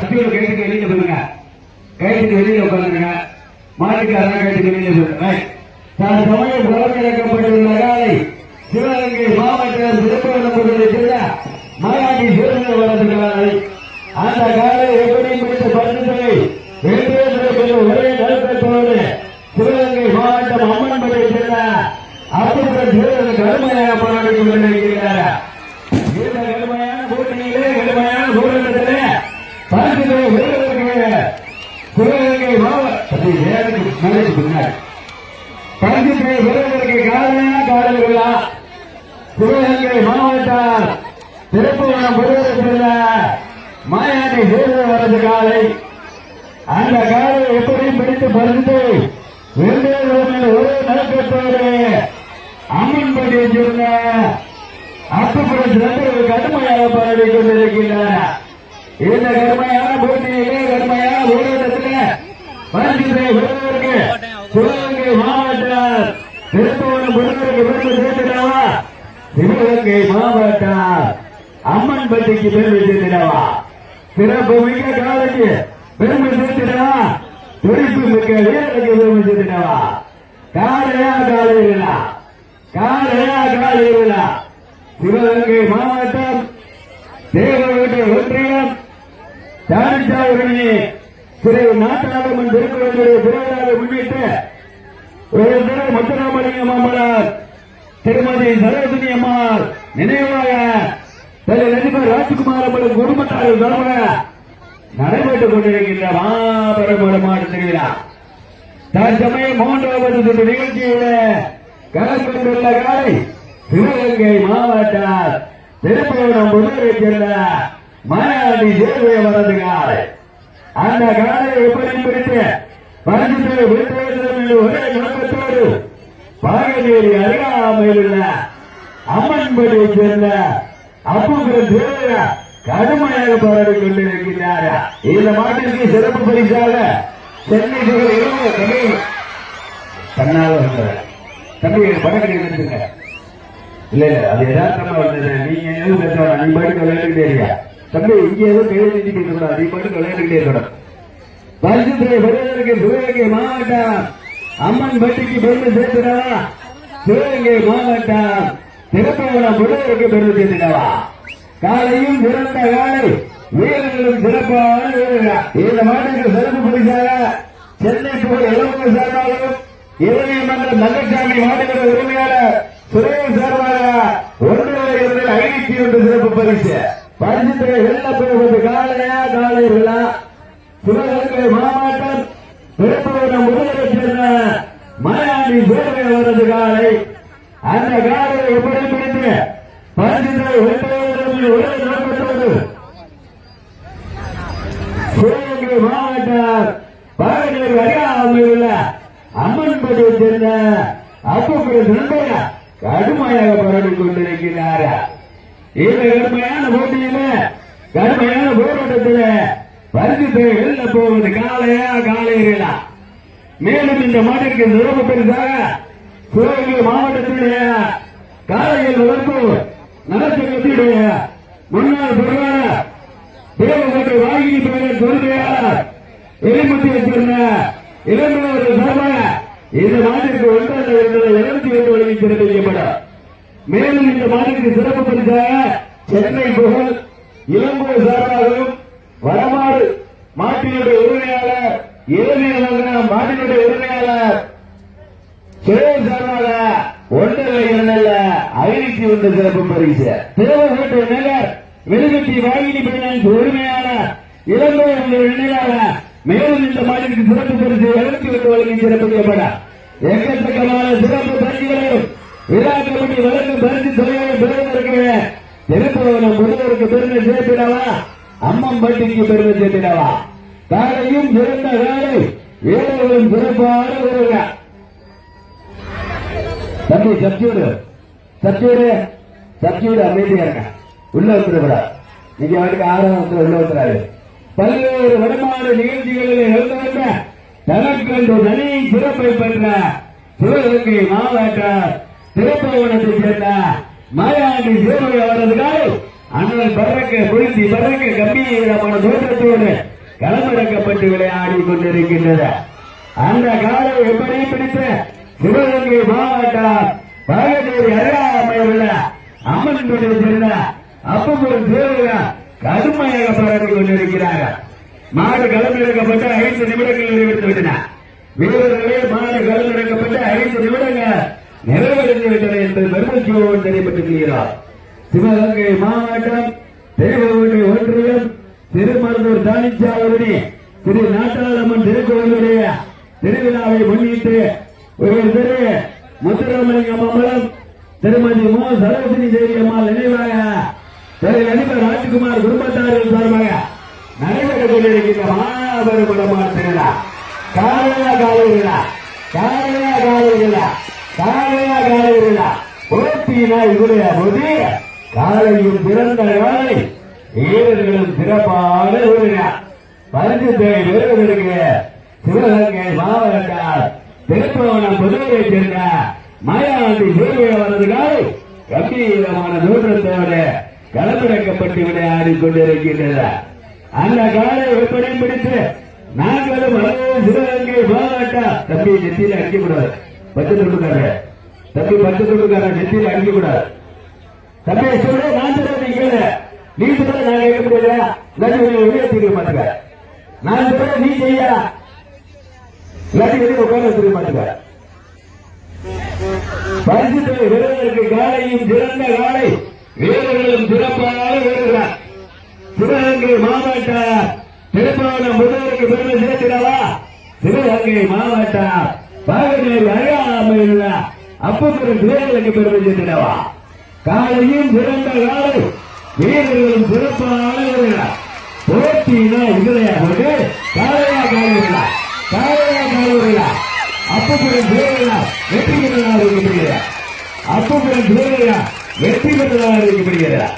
சத்தியோட கைட்டுக்கு வெளியில போயிருங்க. கைட்டுக்கு வெளியில உட்காந்துருங்க. மாட்டுக்காரன் கைட்டுக்கு வெளியில போயிருங்க தான் சமயம் புறமிழக்கப்பட்டுள்ள காலை சிவகங்கை மாவட்டம் திருப்பவனம்புரியில் செல்ல மாயாண்டி சிவகங்கை வளர்ந்துள்ளார்கள் அந்த காலை எப்படி பிடித்த பரிந்துரை வென்றேந்திர ஒரே நலப்பட்டோடு சிவகங்கை மாவட்டம் அம்மன்படி செல்ல அப்புறம் சிவகங்கை கடுமையாக போராடி கொண்டிருக்கிறார் இந்த கடுமையான போட்டியிலே கடுமையான போராட்டத்திலே பரிசுகளை வெல்வதற்கு சிவகங்கை மாவட்டம் ஏழுக்கு மேலுக்கு பின்னாடி பரிசுகளை வெல்வதற்கு காரணமான காரணங்களா சிவகங்கை மாவட்டம் திருப்புவனம் புதுவரத்தில் மாயாண்டி வரது காலை அந்த காலை எப்படியும் பிடித்து பறித்து வெவ்வேறு ஒரே நோக்கத்தோடு அம்மன்படியை சொன்ன அப்புறம் கடுமையாக பாடி கொண்டிருக்கின்றன இந்த கருமையான போட்டியிலே கருமையான போராட்டத்திலே பரிசுகளை வெல்வதற்கு சிவகங்கை மாவட்ட திருப்புவனம் புதுவருக்கு விருது சேர்த்துடவா? சிவகங்கை மாவட்ட அம்மன் பட்டிக்கு பெருமை சேர்த்துடவா? சிறப்பு மிக்க காலைக்கு பெருமை சேர்த்துடவா? துடிப்பு மிக்க வீரருக்கு பெருமை சேர்த்துடவா? காலையா காலையிலா? காலையா காலையிலா? சிவகங்கை மாவட்டம் தேவகோட்டை ஒன்றியம் தாரிச்சாவரணி திரு நாட்டாளமன் திருக்குறளுடைய திருவிழாவை முன்னிட்டு ஒரு முத்துராமலிங்கம் அம்மனார் திருமதி சரோஜினி அம்மாள் நினைவாக திரு நடிகர் ராஜ்குமார் அவர்கள் குடும்பத்தார்கள் சார்பாக நடைபெற்றுக் கொண்டிருக்கின்ற மாபெரும் வருமான திருவிழா. தற்சமயம் மூன்றாவது சுற்று நிகழ்ச்சியில கொண்டுள்ள காலை சிவகங்கை மாவட்ட திருப்பவனம் முதலமைச்சர் மாயாவதி மலையாளி சேவை அந்த காலை எப்படி பிடித்து பரிசுத்தை விட்டுவிடும் என்று ஒரே நோக்கத்தோடு பாகவேரி அருகாமையில் உள்ள அம்மன்படியை சேர்ந்த அப்புகிற தேவைய கடுமையாக போராடி கொண்டிருக்கிறார்? இந்த மாட்டிற்கு சிறப்பு பரிசாக சென்னை சிவர் தம்பி தன்னால வந்தார் தம்பி பணக்கடி நிறுத்துங்க இல்ல இல்ல அது யதார்த்தமா வந்தது. நீங்க எதுவும் பேச நீ பாட்டுக்கு விளையாண்டுக்கிட்டே இருக்கியா தம்பி இங்க ஏதோ கையை நீட்டிட்டு இருக்கா நீ மட்டும் விளையாண்டுக்கிட்டே இருக்கணும் பரிசுத்துறை பெறுவதற்கு சிவகங்கை மாவட்டம். அம்மன் பட்டிக்கு பெருமை சேர்த்துடவா? சிவகங்கை மாவட்டம். திருப்பவனம் முருகருக்கு பெருமை சேர்த்துடவா? காலையும் சிறந்த காலை. வீரர்களும் சிறப்பான வீரர்கள். இந்த மாநில சிறப்பு பரிசாக சென்னை போய் இளவரசர் சார்பாகவும் இளைஞர் மன்ற மல்லசாமி மாநில உரிமையாளர் சுரேஷ் சார்பாக ஒன்று இரண்டு ஐநூத்தி ஒன்று சிறப்பு பரிசு. பரிசுத்தை வெல்ல பெறுவது காலையா காலைகளா சிவகங்கை மாவட்டம் திருப்பவனம் முதலை சேர்ந்த சேவை அவரது காலை. அந்த காலை எப்படி பிடித்து? பரிசுத்தை வெல்லுவதற்கு ஒரே நோக்கத்தோடு சிவகங்கை மாவட்டம் பாகனூர் அருகாமையில் உள்ள அம்மன்படியை சேர்ந்த அப்புக்குற நண்பர் கடுமையாக போராடி கொண்டிருக்கிறார்கள் இந்த கடுமையான போட்டியில கடுமையான போராட்டத்தில் பரிசுத்தை வெல்ல போவது காலையா காலையிலா மேலும் இந்த மாட்டிற்கு சிறப்பு பரிசாக சிவகங்கை மாவட்டத்தினுடைய காலையில் வளர்ப்பு நலச்சங்கத்தினுடைய முன்னாள் பொருளாளர் தேவகோட்டை வாகினி பெயர் கொள்கையாளர் எலிமுத்தியை சேர்ந்த இளைஞர்கள் சார்பாக இந்த மாட்டிற்கு ஒன்றாக இருந்ததை எழுபத்தி ஒன்று வழங்கி சிறப்பிக்கப்படும் மேலும் இந்த மாநிலத்திற்கு சிறப்பு பரிசாக சென்னை புகழ் இளம்பூர் சார்பாகவும் வரமாறு மாட்டினுடைய உரிமையாளர் இளமையான மாட்டினுடைய உரிமையாளர் சுரேஷ் சார்பாக ஒன்றரை இரண்டல்ல ஐநூத்தி ஒன்று சிறப்பு பரிசு. தேவகோட்டை மேலர் வெளுகட்டி வாகினி பெண்ணின் உரிமையாளர் இளம்பெயர் நிலையாளர் மேலும் இந்த மாநிலத்தின் சிறப்பு பரிசு எழுபத்தி ஒன்று வழங்கி சிறப்பு எக்கச்சக்கமான சிறப்பு பரிசுகளையும் விழா கமிட்டி வழங்கும் பரிசு தொகையை திருப்பவனம் முருகருக்கு பெருமை சேர்த்திடவா? அம்மம்பட்டிக்கு பெருமை சேர்த்திடவா? காலையும் சிறந்த வேலை வீரர்களும் சிறப்பான வீரர்கள். தம்பி சப்ஜூடு அமைதியா இருக்க உள்ள வந்துருவிட நீங்க வந்து ஆறாம் உள்ள வந்துறாரு. பல்வேறு வருமான நிகழ்ச்சிகளில் இருந்து வந்த தனக்கென்று தனி சிறப்பை பெற்ற சிவகங்கை மாவட்ட திருப்பவனத்தை சேர்ந்த மாயாண்டி சிவகங்கை அவரது அண்ணன் பறக்க குளிர்ச்சி பறக்க கம்பீரமான தோற்றத்தோடு களமிறக்கப்பட்டு விளையாடி கொண்டிருக்கின்றது. அந்த காலை எப்படி பிடித்த சிவகங்கை மாவட்டம் பாகத்தேரி அருகாமையில் அம்மன் கோட்டை சேர்ந்த அப்பகுரு தேவர்கள் கடுமையாக போராடி கொண்டிருக்கிறார்கள். மாடு களமிறக்கப்பட்டு ஐந்து நிமிடங்கள் நிறைவேற்றி விட்டன வீரர்களே மாடு களமிறக்கப்பட்டு ஐந்து நிமிடங்கள் நிறைவேற்றி விட்டன என்பது தெரியப்பட்டிருக்கிறார் சிவகங்கை மாவட்டம் தெருவூட்டை ஒன்றியம் திருமருந்தூர் தானிச்சாவடி திரு நாட்டாளம்மன் திருக்கோவிலுடைய திருவிழாவை முன்னிட்டு ஒரு திரு முத்துராமலிங்கம் அம்மலம் திருமதி மு. சரோஜினி தேவி அம்மாள் நினைவாக திரு நடிகர் ராஜ்குமார் குடும்பத்தார்கள் சார்பாக நடைபெற்றுக் கொண்டிருக்கின்ற மாபெரும் படமான திருவிழா. காலையா காலை விழா காலையா காலை காலையா காலை போட்டியினா இவருடைய போது காலையும் பிறந்த காலை வீரர்களும் சிறப்பான வீரர்கள் பரிசுத்தை வீரர்களுக்கு சிவகங்கை மாவட்டம் திருப்பவனம் புதுவையை சேர்ந்த மாயாண்டி சேவையாளரது கம்பீரமான நூற்றத்தோடு களமிறக்கப்பட்டு விளையாடி கொண்டிருக்கின்றது அந்த காலை எப்படி பிடித்து நாங்களும் சிவகங்கை மாவட்டம். தம்பி நெத்தியில் அடிக்கக்கூடாது பத்து தொண்டுக்காரர் தம்பி பத்து நெத்தியில் அடிக்க கூடாது தம்பி சொல்லு நான் சொல்றது நீ கேளு. நீ சொல்ற நான் கேட்க முடியல இல்லாட்டி வெளியே தீர்க்க மாட்டேங்க. நான் சொல்ல நீ செய்ய. இல்லாட்டி வெளியே உட்கார தெரிய மாட்டேங்க. பரிசுத்தலை வீரர்களுக்கு காலையும் சிறந்த காலை வீரர்களும் சிறப்பாக வீரர்கள் சிவகங்கை மாவட்ட திருப்பாவனம் முதல்வருக்கு பெருமை சேர்த்திடவா? சிவகங்கை மாவட்ட பாகநேரி அருகா உள்ள அப்பப்பெரும் வீரர்களுக்கு பெருமை சேர்த்திடவா காலையும் சிறந்த காலை வீரர்களும் சிறப்பான வீரர்கள். இதுலையா போட்டு காலையா காலையா காலையா காலையா அப்பப்பெரும் வீரர்களா வெற்றி பெற்றதாக இருக்கப்படுகிறார் அப்பப்பெரும் வீரர்களா வெற்றி பெற்றதாக இருக்கப்படுகிறார்